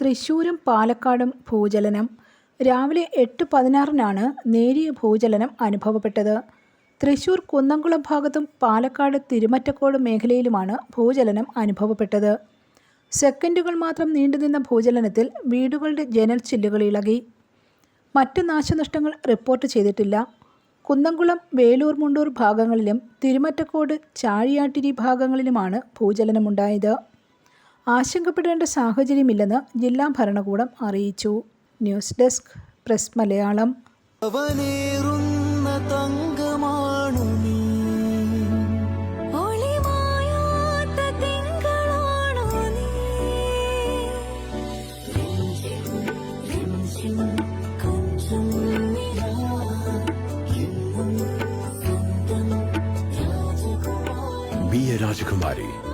തൃശൂരും പാലക്കാടും ഭൂചലനം. രാവിലെ എട്ട് പതിനാറിനാണ് നേരിയ ഭൂചലനം അനുഭവപ്പെട്ടത്. തൃശൂർ കുന്നംകുളം ഭാഗത്തും പാലക്കാട് തിരുമറ്റക്കോട് മേഖലയിലുമാണ് ഭൂചലനം അനുഭവപ്പെട്ടത്. സെക്കൻഡുകൾ മാത്രം നീണ്ടുനിന്ന ഭൂചലനത്തിൽ വീടുകളുടെ ജനൽ ചില്ലുകൾ ഇളകി. മറ്റ് നാശനഷ്ടങ്ങൾ റിപ്പോർട്ട് ചെയ്തിട്ടില്ല. കുന്നംകുളം വേലൂർ മുണ്ടൂർ ഭാഗങ്ങളിലും തിരുമറ്റക്കോട് ചാഴിയാട്ടിരി ഭാഗങ്ങളിലുമാണ് ഭൂചലനമുണ്ടായത്. ആശങ്കപ്പെടേണ്ട സാഹചര്യമില്ലെന്ന് ജില്ലാ ഭരണകൂടം അറിയിച്ചു. News desk press Malayalam. Rajakumari.